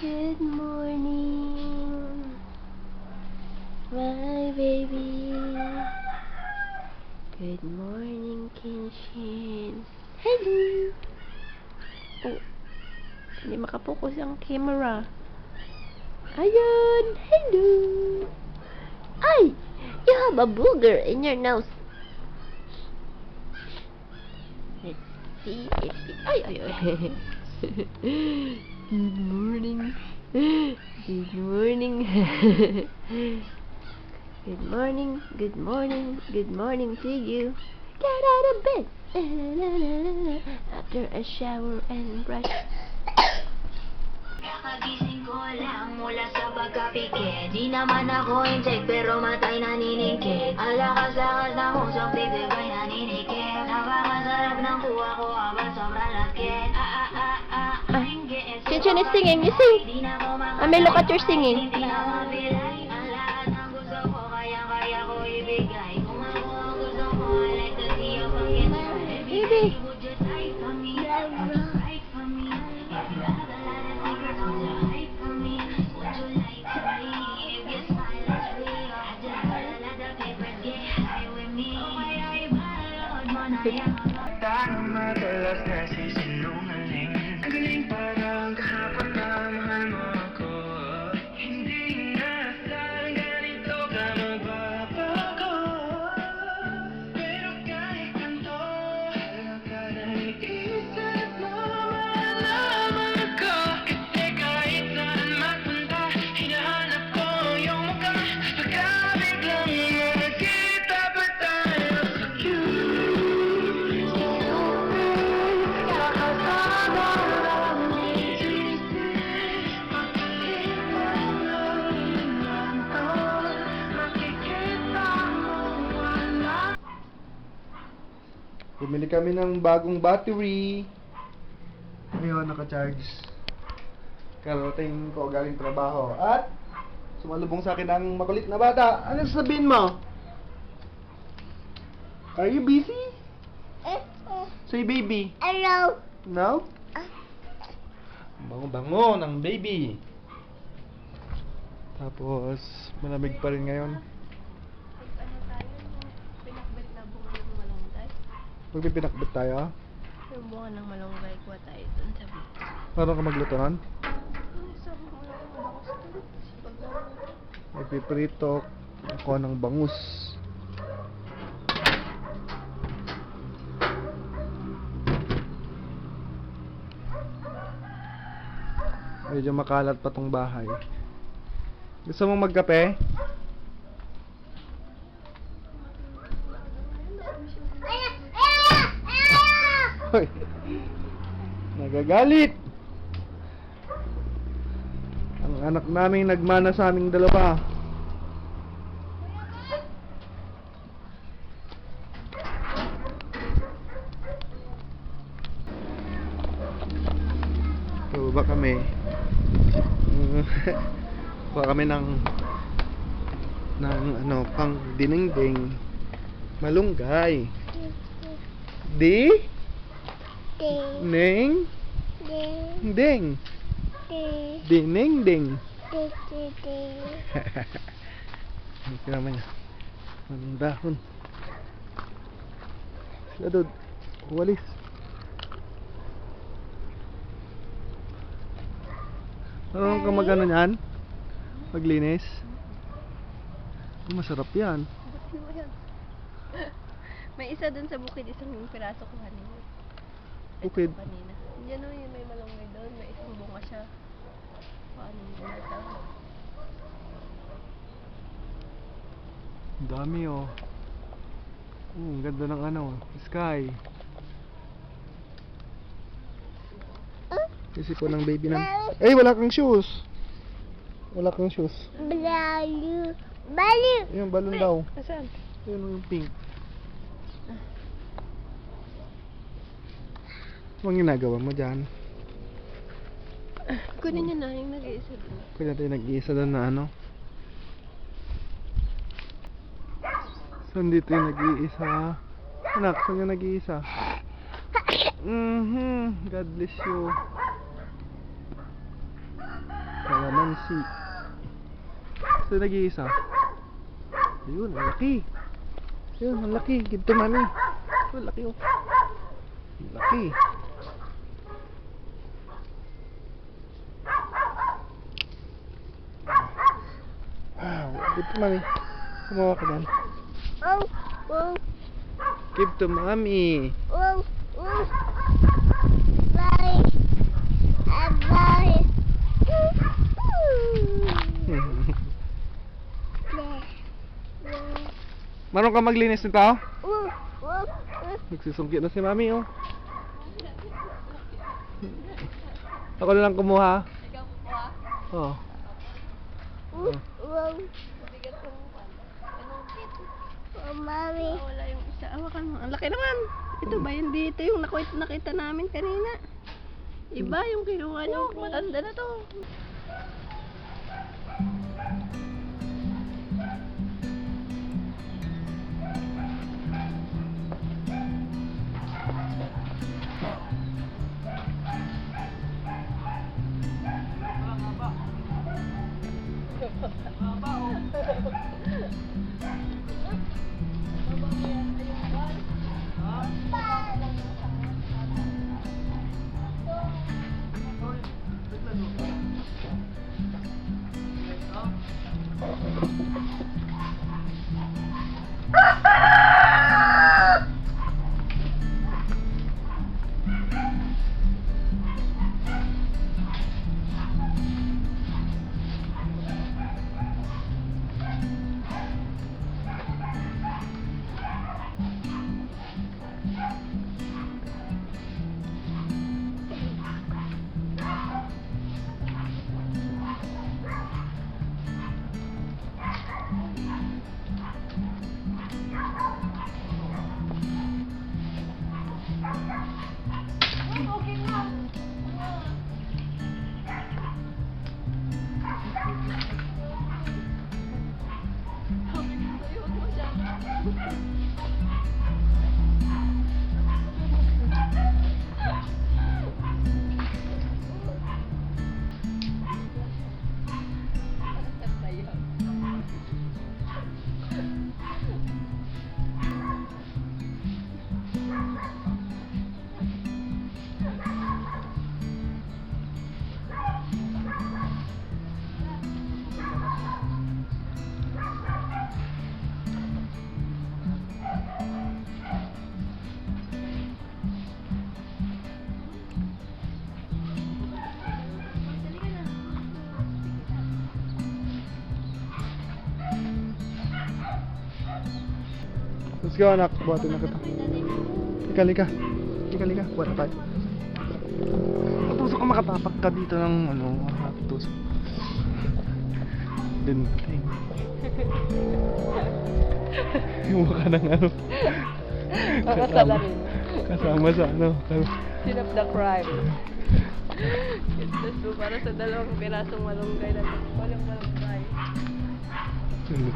Good morning, my baby. Good morning, Kenshin. Hello. Oh, hindi makapokus ang camera. Ayun, hello. Ay, you have a booger in your nose. Let's see if. Ay, ay, ay. Good morning. Good morning. good morning. Good morning. Good morning to you. Get out of bed. After a shower and brush. Kakagising ko lang mula sa pagkapikit Di naman ako insect pero matay naniningkit Alakas-lakas na usok bibig ay naninikip Napakasarap ng kuha ko habang sobrang lakit so is singing. You ko I mean, look at your singing. Bumili kami ng bagong battery. Ngayon, naka-charge. Karating ko galing trabaho. At, sumalubong sa akin ang makulit na bata. Ano sabihin mo? Are you busy? Say baby. Hello. No? Bango-bango ng baby. Tapos, malamig pa rin ngayon. Ano tayo? Pinakbit na bunga ng malunggay. Magpipinakbit tayo. Yung bunga ng malunggay, kuha tayo dun sa beach. Paano ka magluto nun? Magpiprito ako ng bangus. Medyo makalat pa tong bahay. Gusto mong magkape? Nagagalit! Ang anak namin nagmana sa aming dalawa. So, ba kami? Kuha kami ng ng ano, pang dinengdeng malunggay. Di? Neng? Ding. Dineng ding. Ito naman niya. Ang dahon. Sila doon. Walis. Ano ka? Paglinis? Masarap yan. Buti mo yan. may isa dun sa bukid, isang piraso ko kanina. Bukid? Yan o, yung may malunggay doon. May isang bunga siya. Paano yung bunga ito? Ang dami oh. Oh, ang ganda ng ano, sky. Kasi ko ng baby na. Eh, wala kang shoes. Wala kang shoes. Balalu. Balu. Yung balon daw. Nasaan? Yun yung pink. Anong ginagawa mo dyan? Kunin niyo na yung nag-iisa doon. Kaya tayo nag-iisa doon na ano. Saan dito yung nag-iisa? Anak, saan yung nag-iisa? Mhm, God bless you. susi. So, nag-iisa. Ayun, ang laki. Ayun, ang laki. Give to mami. Ang laki oh. Ang laki. Wow, give to mami. Kumawa ka dyan. Oh, oh, Give to mami. oh, oh. Bye. Bye. Marunong ka maglinis nito? Oh, oh, oh. Nagsusungkit na si mami oh. Ako na lang kumuha. Ikaw kukuha? Oh. Oh, wow. Bigat ko mo Anong kit? Oh, mami. wala yung isa. Awakan mo. Ang laki naman. Ito ba yun dito yung nakita, nakita namin kanina? Iba yung kinuha nyo. Matanda na to. Let's go anak, buhatin na kita. Lika, lika. Lika, lika. Buhat tayo. Tusok ka makatapak ka dito ng ano, tusok. Dinting. Yung mukha ng ano. kasama, kasama sa ano. Sin of the crime. Ito para sa dalawang pirasong malunggay na walang malunggay. Hmm,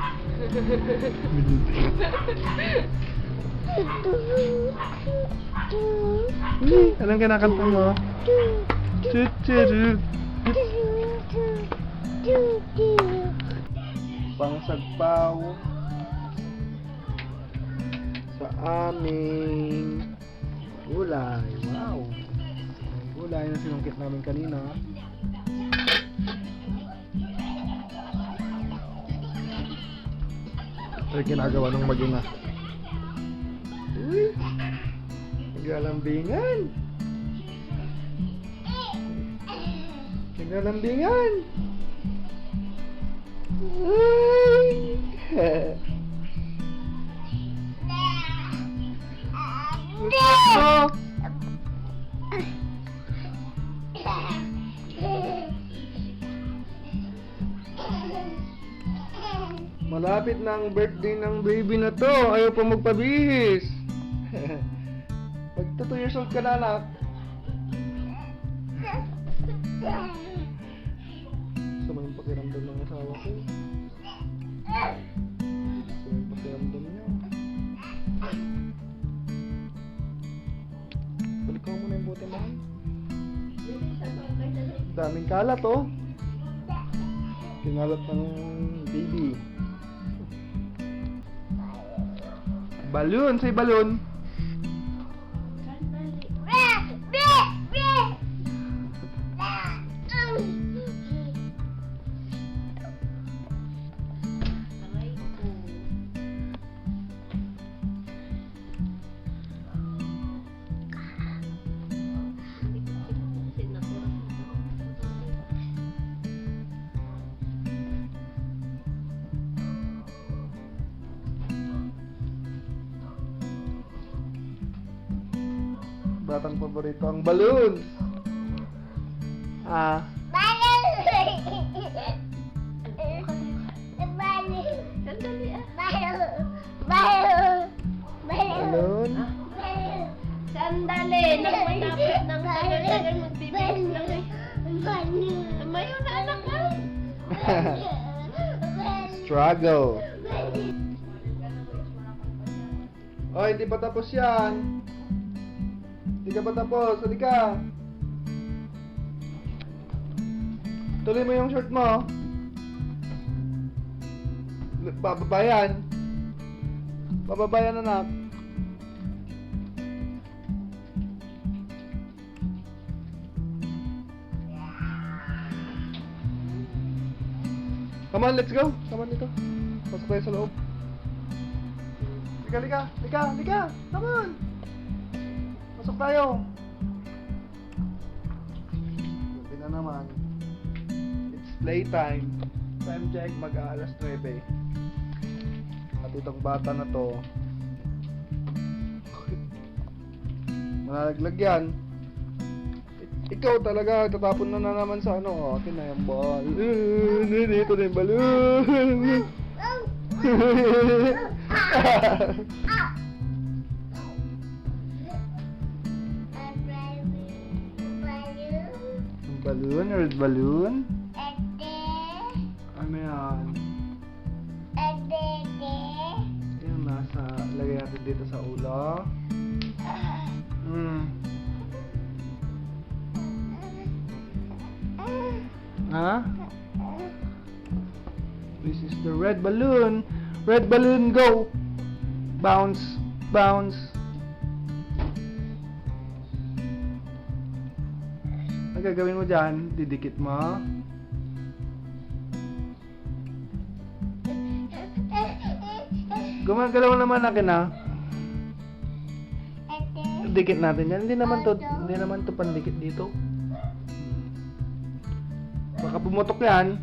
anong kinakanta mo? Chut chut. Pangsagpaw sa aming gulay. Wow. Gulay na sinungkit namin kanina. Ito yung ginagawa ng mag-ina. Uy! Nagalambingan! Nagalambingan! Uy! Malapit na ang birthday ng baby na to. Ayaw pa magpabihis. Pag 2 years old ka na anak. Sama yung pakiramdam ng asawa ko. Sama yung pakiramdam niya. Balik ko muna yung bote mo. Daming kalat oh. Kinalat ng baby. Balloon, say balloon. Batang paborito ang balloons. Ah, Sandali balloon. Sandali. Nang matapos ng tagal-tagal magbibigay lang eh. Tumayo na anak ha. Struggle. Oh, hindi pa tapos yan. Hindi ka pa tapos. Halika. Tuloy mo yung short mo. L- Bababayan. Bababayan anak. Come on, let's go. Come on dito. Pasok tayo sa loob. Lika, lika, lika, lika. Come on. Tayo. Buti na naman. It's playtime. Time check, mag-aalas 9. At itong bata na to, malalaglag yan. Ik- Ikaw talaga, tatapon na na naman sa ano, oh, akin na yung ball. Eh, Dito na yung balloon. Balloon, red balloon? Ano yan? Yung nasa, lagay natin dito sa ulo. Hmm. Ha? This is the red balloon. Red balloon, go! Bounce, bounce. Ang gagawin mo dyan, didikit mo. Gumagalaw naman akin ah. Dikit natin yan. Hindi naman to, hindi naman to pandikit dito. Baka pumutok yan.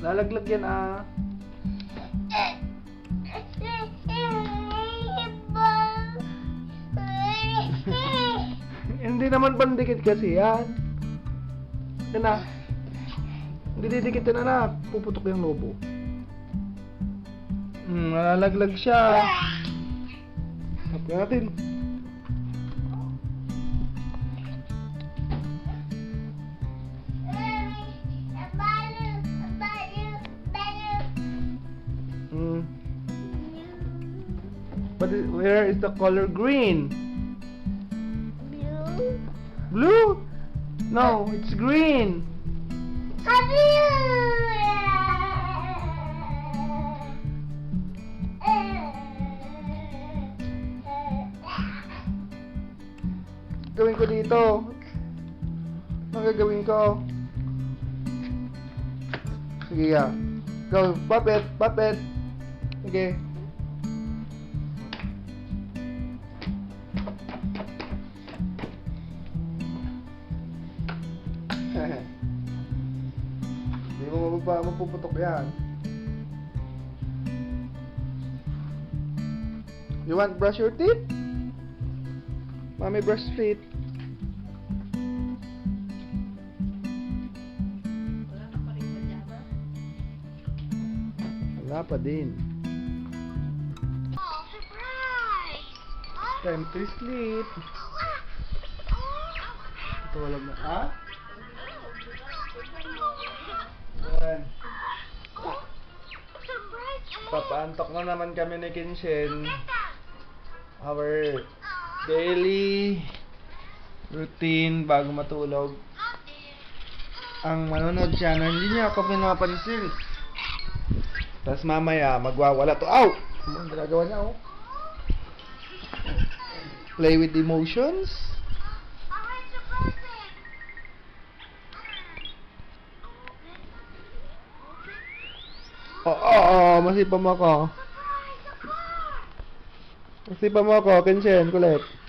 Lalaglag yan ah. Naman pandikit kasi yan. Yan ah. Hindi didikit yan anak. Puputok yung lobo. Hmm, nalalaglag siya. Tap natin. Hmm. But where is the color green? Blue? No, it's green. Gawin ko dito. Ano gagawin ko? Sige ya. Go, puppet, puppet. Hindi mapuputok yan. You want brush your teeth? Mommy brush teeth. Wala pa rin pajama. Wala pa din. Time to sleep. Ito walang na. Ha? Papaantok na naman kami ni Kinshin. Our daily routine bago matulog. ang manonood siya na hindi niya ako pinapansin. Tapos mamaya, magwawala to. Ow! Ano ang ginagawa niya, oh? Play with emotions. Oh, oh, masipam ako. Masipam ako, Kenshin, kulit.